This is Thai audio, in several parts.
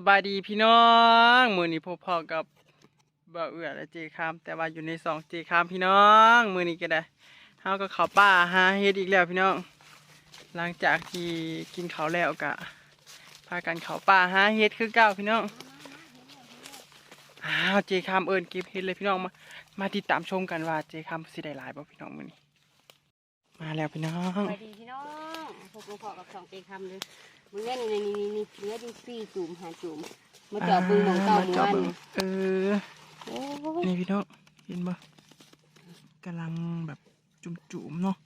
สบายดีพี่น้องมือนี้พบพอกับบ่าวเอือและเจคามแต่ว่าอยู่ในสองเจคามพี่น้องมือนี้ก็ได้เฮาก็เข้าป่าหาเฮ็ดอีกแล้วพี่น้อง หลังจากที่กินข้าวแล้วก็พากันเข้าป่าหาเฮ็ดคือเก่าพี่น้องอ้าวเจคามเอิญเก็บเฮ็ดเลยพี่น้องมามาติดตามชมกันว่าเจคามสิได้หลายบ่พี่น้องมือนี้ มาแล้วพี่น้องไปดีพี่น้อง บหลวงพ่อกับสองเจคำเลยมึงเล่นนี่นี่นี่นี่เหลืออยู่สี่จุ่มหาจุ่มมาเจาะปืนของเก่ามาเมื่อเจาะวานเบิ่งนี่เออโอ้ยนี่พี่น้องเห็นบ่กำลังแบบจุ่มๆเนาะ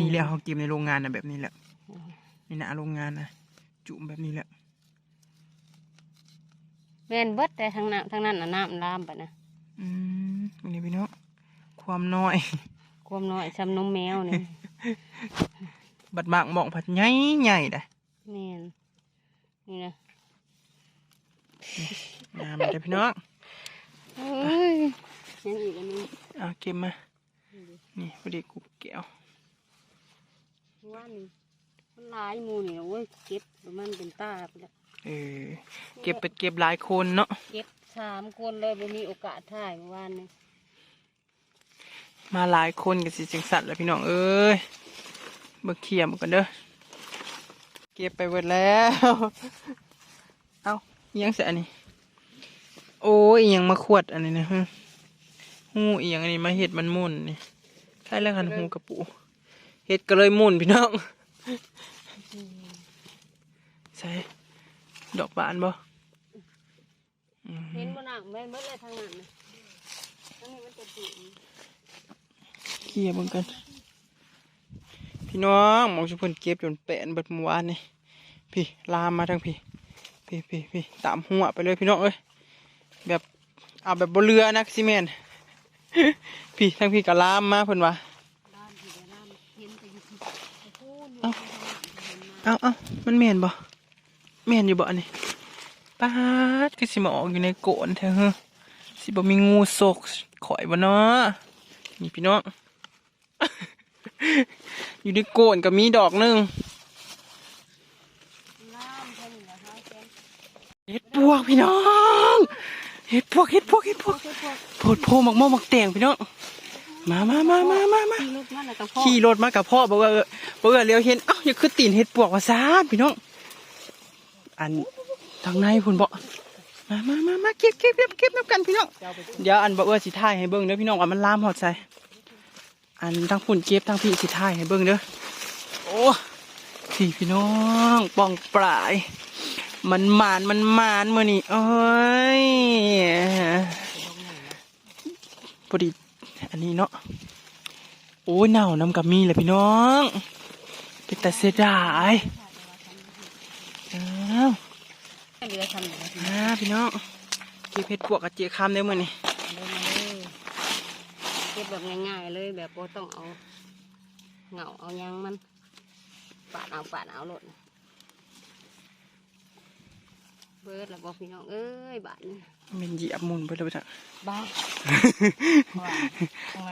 นี่แหละเขาเก็บในโรงงานนะแบบนี้แหละนี่นะโรงงานนะจุ่มแบบนี้แหละแม่นเบิดแต่ทางนั้นทางนั้นน่ะน้ำลามไปนะอืมนี่พี่น้องความน้อย ความน้อยซ้ำนมแมวนี่ บัดบากหมองผัดใหญ่ใหญ่ได้แม่นนี่นะงามเลยพี่น้องเอ้ยยังอีกอันนึงเอาเก็บมา นี่พอดีกุบแก้วว่านี่มันหลายหมูนี่โอ้ยเก็บประมันเป็นตาไปแล้วเออเก็บเป็ดเก็บหลายคนเนาะเก็บสามคนเลยบ่มีโอกาสถ่ายเมื่อวานนี่มาหลายคนกับสิจังสัตว์แล้วพี่น้องเอ้ย เบิกเขียมกันเด้อเก็บไปหมดแล้ว เอาอิหยังเสียอันนี้ โอ้ยอิหยังมาขวดอันนี้นะฮะหูอีหยังอันนี้มาเห็ดมันมุ่นนี่ใช่แล้วกันหูกระปูเห็ดก็เลยมุ่นพี่น้องใช่ดอกบานบ่อืมเห็นบ่หนักแม่นเบิดเลยทางนั้นนะทางนี้มันจะจุ่มเคลียร์เบิ่งกัน พี่น้องมองชุเพิ่นเก็บจนแปะนบิดเมื่อวานนี่พี่ลามมาทางพี่พี่พี่พี่ตามหัวไปเลยพี่น้องเอ้ยแบบเอาแบบบนเรือนะซีเมนพี่ทางพี่ก็ลามมาเพิ่นว่าด้านที่เดียวด้านเอาเอาเอามันแม่นบ่แม่นอยู่บ่อนนี้ป้าดคือสิมาออกอยู่ในโกนแท้เฮ้อสิบ่มีงูสกข่อยบ่เนาะนี่พี่น้อง อยู่ในโกนก็มีดอกหนึงล่ามเห็ดปวกพี่น้องเห็ดปวกเห็ดปวกเห็ดปวกโพดโพหมักหม้อหมักแตงพี่น้องมามามามามามาขี่รถมากับพ่อบอกว่าบอกว่าเลี้ยวเห็นเอ้าอย่าคือตีนเห็ดปวกว่าซาพี่น้อง อันทางในพุ่นบอกมามามามาเก็บเก็บเก็บเก็บนับกันพี่น้อง เดี๋ยวอันบอกว่าสิถ่ายให้เบิ่งเด้อพี่น้องว่ามันลามหอดใส่ อันทั้งพุ่นเก็บทั้งพี่สิถ่ายให้เบิ่งเด้อโอ้พี่พี่น้องป้องปลาย มันหมานมันหมานมื่อนี่โอ้ยพอดีอันนี้เนาะโอ้ยหนาวน้ำกับมีเลยพี่น้องเป็นแต่เสียดายอ้าวเรือทำอย่างไรอ่าพี่น้องเก็บเห็ดปวกกับเจี๊ยคำได้มื่อนี่ เดินมาเลยเก็บแบบง่ายๆเลยแบบบ่ต้องเอาเหงาเอาหยังมันปาดเอาปาดเอาโลดเบิดแล้วบอกพี่น้องเอ้ยบาดนี่มันเหยียบหมุนไปเลยจ้ะบ้าว่าทำไม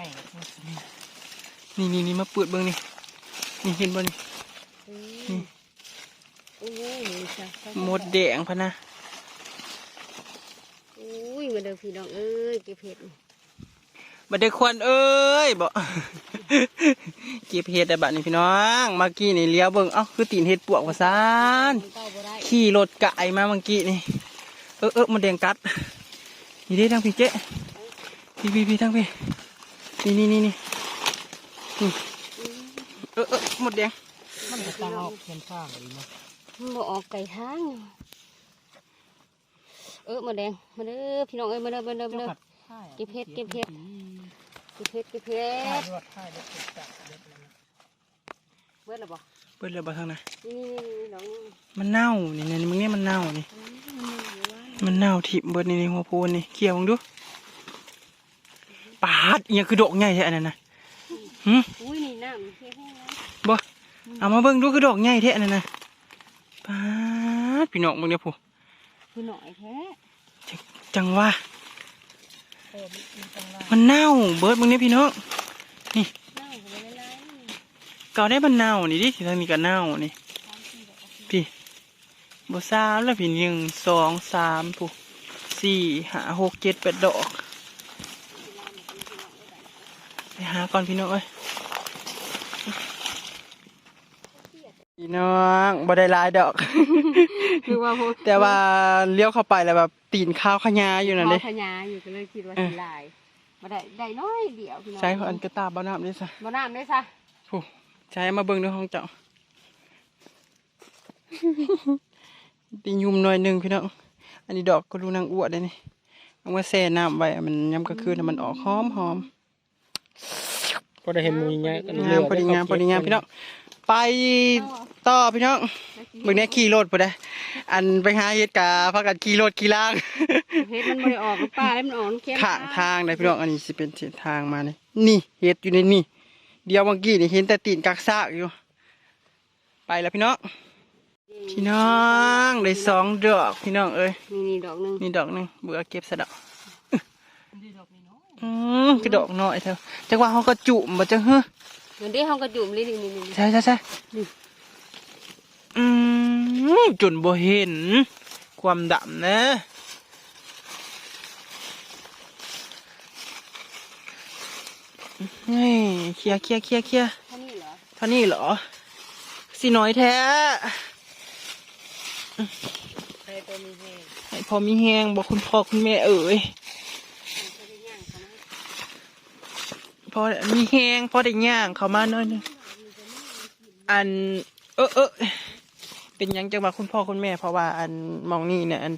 นี่นี่นี่มาเปิดเบิ้งนี่นี่เห็นบ่นี่อืมโอ้ยจ้ะหมดแดงพะนะอุ้ยมาเด้อพี่น้องเอ้ยเก็บเห็ด บัดได้ควันเอ้ยบ่เก็บเห็ดแต่บัดนี้พี่น้องเมื่อกี้นี่เลี้ยวเบิ่งเอ้าคือตีนเห็ดปวกว่าซานเต้าบ่ได้ขี่รถไก่มาเมื่อกี้นี่ เออเออมันแดงกัดนี่ได้ทางพี่เจ๊พี่พี่พี่ทางพี่นี่นี่นี่นี่นี่เออเออหมดแดงมันจะตาออกเห็นข้างเลยนะมันบ่ออกไก่ทางเออมาแดงมาเด้อพี่น้องเอ้ยมาเด้อมาเด้อมาเด้อเก็บเห็ดเก็บเห็ ดเก็บเห็ดเก็บเห็ดเบิดแล้วบ่เปิดเลยบ่ทางไหนนี่นี่นี่น้องมันเน่านี่นี่มึงเนี่ยมันเน่านี่ มันเน่าทิ่มเบิดนี่นี่หัวโพนนี่เกี่ยวมึงดูปาดอหยังคือดอกใหญ่แท้อันนั้นนะหึอุ้ยนี่น้ำเฮ็ดให้นะบ่เอามาเบิ่งดูคือดอกใหญ่แท้อันนั้นนะปาดพี่น้องมึงเนี่ยผู้คือหน่อยแท้จังว่า มันเน่าเบิดมึงเนี่ยพี่น้องน้ำก็บ่ได้หลายนี่เก่าได้มันเน่านี่ดิที่ทางนี้ก็เน่านี่พี่บ่สามแล้วพี่หนึ่งสองสามผู้สี่ห้าหกเจ็ดแปดดอกไปหาก่อนพี่น้องเอ้ย พี่น้องบ่ได้หลายดอก คือว่าพวกแต่ว่าเลี้ยวเข้าไปแล้วแบบตีนข้าวขยาอยู่นั่นพเด้อพญาอยู่ก็เลยคิดว่าเออสิหลายมาได้ได้น้อยเดียวพี่น้องใช้ของอันกระตาบ้าน้ำด้วยซะบ่น้ำได้ซะผู้ใช้มาเบิ่งด้วยห้องเจ้า ตียุมหน่อยหนึ่งพี่น้อง อันนี้ดอกก็รู้นางอ้วดได้นี่เอามาแช่น้ำไว้มันยำกระคืนแล้วมันออกหอมหอม พอได้เห็นหมูอย่างเงี้ยก็งามพอดีงามพอดีงามพี่น้องไปต่อพี่น้องเบิ่งแน่ขี่รถไปได้อันไปหาเฮ็ดกาพากันขี่รถขี่ล่างเฮ็ดมันบ่ได้ออกกับป้าแล้วมันออกน้ำเค็มข้างทางได้พี่น้องอันนี้สิเป็นเส้นทางมานี่นี่เฮ็ดอยู่ในนี่เดียวเมื่อกี้นี่เห็นแต่ตีนกักซากอยู่ ไปแล้วพี่น้องพี่น้องได้สองดอกพี่น้องเอ้ยนี่นี่ดอกหนึงนี่ดอกหนึงเบื่อเก็บซะดอก อืมคือดอกน้อยเถอะจังว่าเขาก็จุ่มบ่จังเฮ้อเหมือนที่เฮากระจุ่มเลยนี่นี่นี่ใช่ใช่ใช่อืมจนบ่เห็น ความดำนะนี่เคลียร์เคลียร์เคลียร์เคลียร์เท่านี้เหรอเท่านี้เหรอสิน้อยแท้ใครตัวมีแห้งให้พอมีแหงบอกคุณพ่อคุณแม่เอ๋ย เขาได้ย่างเขามา พอมีแหงพอได้ย่างเขามาหน่อยหนึงอัน เออเออเป็นหยังจังว่าคุณพ่อคุณแม่ เพราะว่าอันหมองนี่เนี่ยอัน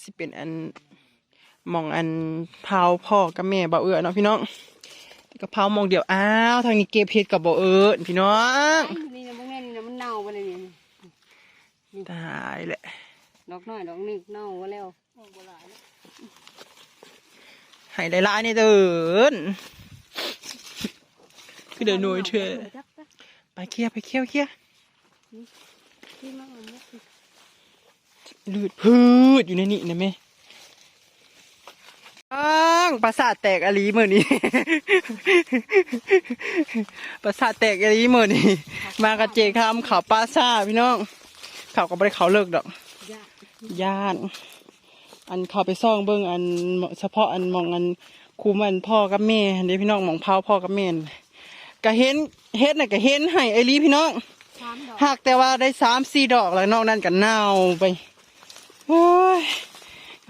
สิเป็นอันหมองอันเผาพ่อกับแม่บ่เอื้อเนาะพี่น้องก็เผาหมองเดียวอ้าวทางนี้เก็บเห็ดกับบ่เอื้อพี่น้องนี่นะพวกนี้นี่นะมันเน่าไปเลยนี่ตายแหละดอกน้อยดอกนี้เน่าไปแล้วเน่าบ่หลายให้ได้หลายนี่เดิน คือเดินหน่อยเถอะไปเคลียร์ไปเคลียร์เคลียร์ที่มาเอาเนี่ยลืดพืดอยู่ในนี่นะแม่อ้างประสาทแตกอลีมือนี้ประสาทแตกอลีมือนี้มากระเจคำเขาปลาซ่าพี่น้องเขาก็ไม่ได้เขาเลิกดอกยากย่าน อันเขาไปซ่องเบิ้งอันเฉพาะอันมองอันคุมอันพ่อกับแม่อันนี้พี่น้องหมองเผาพ่อกับแม่น ก็เห็นเฮ็ดน่ะก็เห็นให้ไอลีพี่น้องสามดอกหากแต่ว่าได้สามสี่ดอกแล้วนอกนั้นก็เน่าไปโอ้ย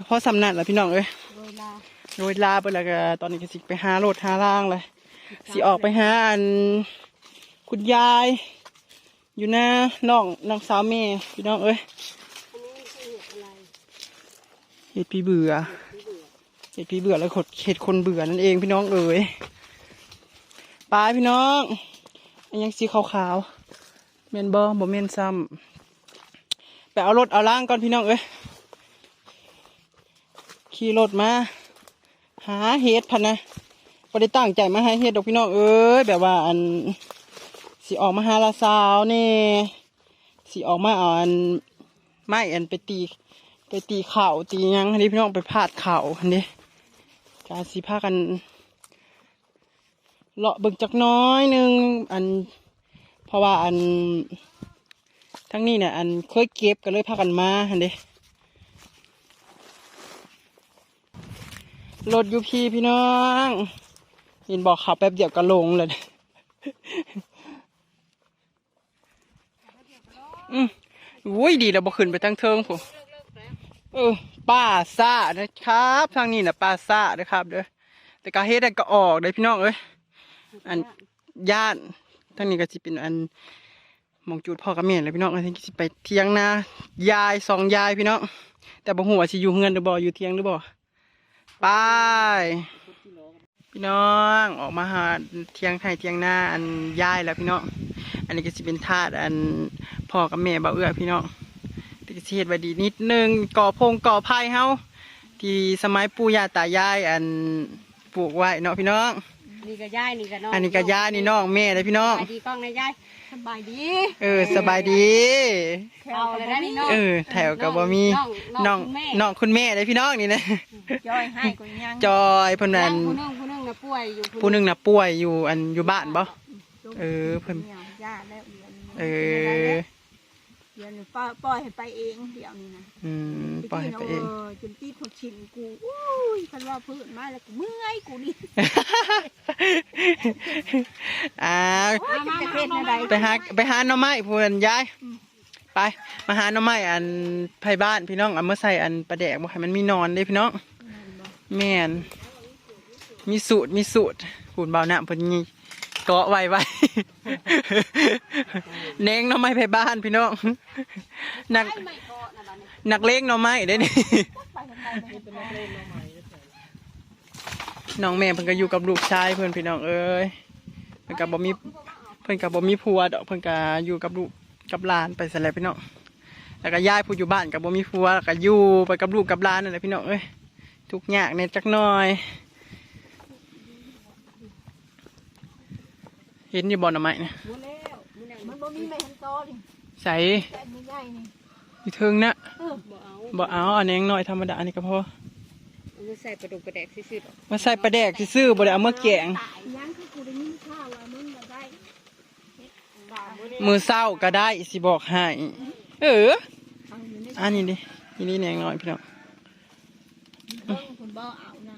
พอสำนักแล้วพี่น้องเอ้ยโรยลาโดยลาไปแล้วก็ตอนนี้ก็สิไปหาโรดหาล่างเลยสิออกไปหาอันคุณยาย อยู่หน้าน้องน้องสาวแม่พี่น้องเอ้ยอันนี้คือเห็ดอะไรเห็ดพี่เบื่อเห็ดพี่เบื่อแล้วขดเห็ดคนเบื่อนั่นเองพี่น้องเอ้ย ปลาพี่น้องอันยังสีขาวๆเมนบอบ่เมนซ้ำไปเอารถเอาล่างก่อนพี่น้องเอ้ยขี่รถมา หาเห็ดพันนะบ่ได้ตั้งใจมาหาเห็ดดอกพี่น้องเอ้ยแบบว่าอันสิออกมาหาลาสาวนี่สิออกมาเอาอันไม้อันไปตี ไปตีเข่าตียังอันนี้พี่น้องไปพาดเข่าอันนี้การสีพากัน เลาะเบิ่งจักน้อยหนึ่งอัน เพราะว่าอัน ทั้งนี้เนี่ยอันเคยเก็บกันเลยพากันมาอันนี้รถยูพีพี่น้องเห็นบอกขับแป๊บเดียวก็ลงเลยอืมอุ้ยดีแล้วบ่ขึ้นไปทั้งเทิงผมเออป้าซ่านะครับ ทางนี้นะป้าซ่านะครับเด้อแต่กาเฮ็ดได้ก็ออกได้พี่น้องเอ้ย อันย่านทางนี้ก็สิเป็นอันมองจูดพ่อกับแม่เลยพี่น้องอันนี้สิไปเที่ยงนายายสองยายพี่น้องแต่บ่ฮู้ว่าสิอยู่เฮือนหรือบ่อยู่เที่ยงหรือบ่ไปพี่น้องออกมาหาเที่ยงไทยเที่ยงหน้าอันยายแล้วพี่น้องอันนี้ก็สิเป็นทาสอันพ่อกับแม่บ่าเอื้อพี่น้องที่เฮ็ดไว้ดีนิดนึงก่อพงก่อไผ่เฮาที่สมัยปู่ย่าตายายอันปลูกไว้เนาะพี่น้อง นี่ก็ย่ายนี่ก็น้องอันนี้ก็ย่านี่น้องแม่เลยพี่น้องสบายดีกล้องนะย่ายสบายดีเออสบายดี เอาเลยนะนี่น้องเออแถวกับบ่มีน้น้อองงน้น้อองงคุณแม่เลยพี่น้องนี่นะ ย่อยให้ก็ยังจอยเพิ่นคุณแม่นั้นผู้นึงผู้นึงนะป่วยอยู่ผู้หนึงน่ะป่วยอยู่อันอยู่บ้านบ่ เออเพิ่นย่าแล้วเรียนเออ เดี๋ยวนี้ปล่อยปล่อยให้ไปเองเดี๋ยวนี้นะอืมปล่อยให้ไปเองเออจนตีเขาชินกูอุ้ยคันว่าพื้นมาแล้วกูเมื่อยกูนี่อ่าจะจะเฮ็ดอะไรไปหาไปหาหน่อไม้พูนยายอืมไปมาหาหน่อไม้อันไผบ้านพี่น้องเอามาใส่อันปลาแดกบ่ให้มันมีนอนเด้พี่น้องแม่นมีสูตรมีสูตรพูนเบาหน้าเพิ่นนี่ เกาะไว้ไว้ เน้งหน่อไม้ไผบ้านพี่น้องนักไม่เกาะนะบัดนี้นักเลงหน่อไม้เด้นี่น้องแม่เพิ่นก็อยู่กับลูกชายเพิ่นพี่น้องเอ้ยเพิ่นก็บ่มีเพิ่นก็บ่มีผัวดอกเพิ่นก็อยู่กับลูกกับหลานไปซะแล้วพี่น้องแล้วก็ยายผู้อยู่บ้านก็บ่มีผัวแล้วก็อยู่ไปกับลูกกับหลานนั่นแหละพี่น้องเอ้ยทุกข์ยากแน่จักหน่อย เห็นอยู่บ่หน่อไม้เนี่ยหมดแล้วมันบ่มีแม่เห็นตอนี่ใส่แต่อันนี้ใหญ่นี่อยู่เทิงนะบ่เอาบ่เอาอันนี้น้อยธรรมดานี่ก็พอเอามาใส่ปลาดุกปลาแดกซื่อๆดอกมาใส่ปลาแดกซื่อๆบ่ได้เอามาแกงยังคือกูได้ยินข่าวว่ามึงมาได้เฮ็ดบ้าบ่ได้มือเศร้าก็ได้สิบอกให้เออ เอาอยู่ในอันนี้ดิอันนี้แนงน้อยพี่น้องบ้องคุณบ่เอานะ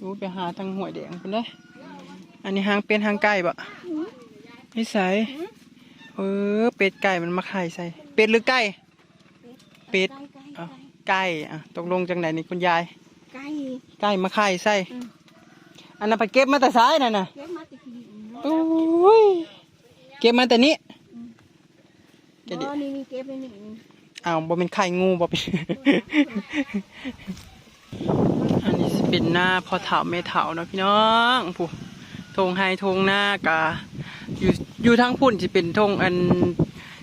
รู้ไปหาทางห้วยแดงคนได้อ อันนี้หางเป็นหางไก่บ่นิสัยเออเป็ดไก่มันมาไข่ใส่ เป็ดหรือไก่ เป็ดไก่ไก่อ้าวไก่อะตกลงจังไหนนี่คุณยาย ไก่ไก่มาไข่ใส่อืมอันนั้นไปเก็บมาแต่ซ้ายนั่นน่ะเก็บมาติขี้โอ้ยเก็บมาแต่นี้แกดิบ่นี่นี่เก็บไว้นี่อ้าวบ่เป็นไข่งูบ่เป็นอันนี้สิเป็นหน้าพอเถาไม่เถาเนาะพี่น้องผู้ ทงไฮทงหน้ากะอยู่อยู่ทางพุ่นสิเป็นทงอัน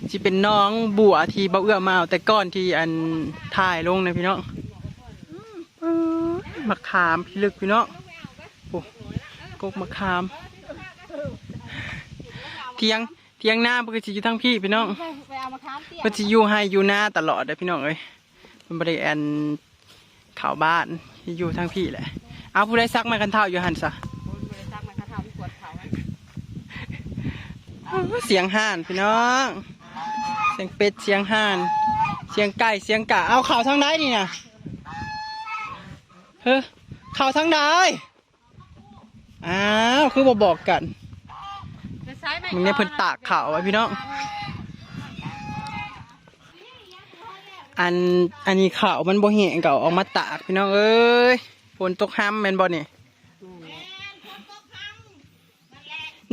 สิเป็นน้องบัวที่เบาเอื้อมาเอาแต่ก้อนที่อันถ่ายลงนะพี่น้องมะขามพี่ลึกพี่น้องผู้กกมะขาม เทียงเทียงหน้าเพื่อสิอยู่ทางพี่พี่น้องปเพื่อจะอยู่ให้อยู่หน้าตลอดเลยพี่น้องเอ้ยมันบริแอนข่าวบ้านที่อยู่ทางพี่แหละเอาผู้ใดซักมากันเท่าอยู่หันซะ คนบริษัทมันเขาทำปวดเขาอะ เสียงห่านพี่น้อง เสียงเป็ดเสียงห่าน เสียงไก่เสียงกะเอาข่าวทางใดนี่นะเฮ้อข่าวทางใดอ้าวคือบ่บอกกันมึงเนี่ยเพิ่นตากข่าวไว้พี่น้องอันอันนี้ข่าวมันบ่แห้งก็เอาออกมาตากพี่น้องเอ้ยฝนตกห้ำแมนบ่นี่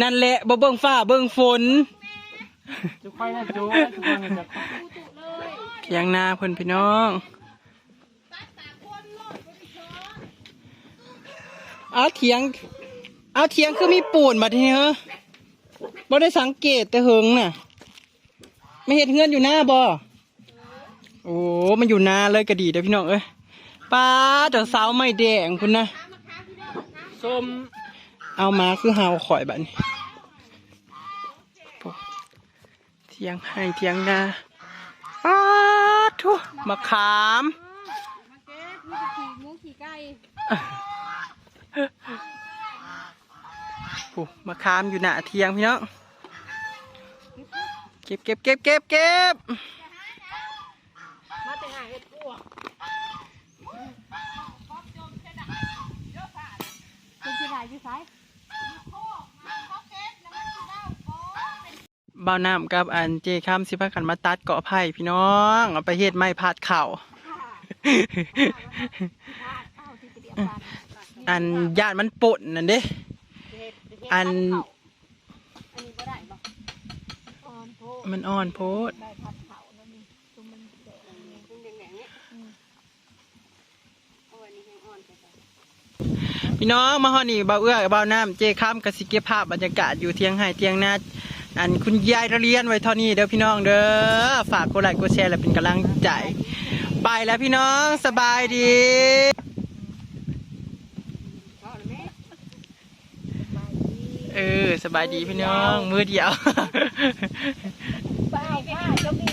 นั่นแหละบ่เบิ่งฟ้าเบิ่งฝนจุกไปนะจุกจุกไปนะเพียงนาเพิ่นพี่น้องเอาเถียง เอาเถียงคือมีปูนมาทีเฮ้อบ่ได้สังเกตแต่เหิงน่ะ ไม่เห็นเงื่อนอยู่หน้าบ่โอ้มันอยู่หน้าเลยก็ดีเด้อพี่น้องเอ้ยป้าเดี๋ยวสาวไม่แดงคุณนะส้ม เอามาคือหาวข่อยบัดนี้โอ้เทียงให้เทียงนาป้าทุมะขามมาเก็บมีแต่ขี่งูขี่ไก่โอ้มะขามอยู่หน้าเทียงพี่น้องเก็บเก็บเก็บเก็บเก็บมาแต่หาเห็ดกัวเป็นที่ไหนอยู่ไสบ่าน้ำกับอันเจข้ามสิพากันมาตัดเกาะไผ่พี่น้องเอาไปเฮ็ดไม้พาดเข่าอันญาติมันป่นนั่นเด้ อัน มันอ่อนโพดพี่น้องมาฮอนี่บ่าเอื้อเบาน้ำเจข้ามกสิเก็บภาพบรรยากาศอยู่เทียงไห้เทียงนา อันคุณยายระเรียนไว้เท่านี้เด้อพี่น้องเด้อฝากกดไลค์กดแชร์และเป็นกำลังใจ ไปแล้วพี่น้องสบายดีเออสบายดีพี่น้องมือเดียว เปล่าค่ะเจ้ามี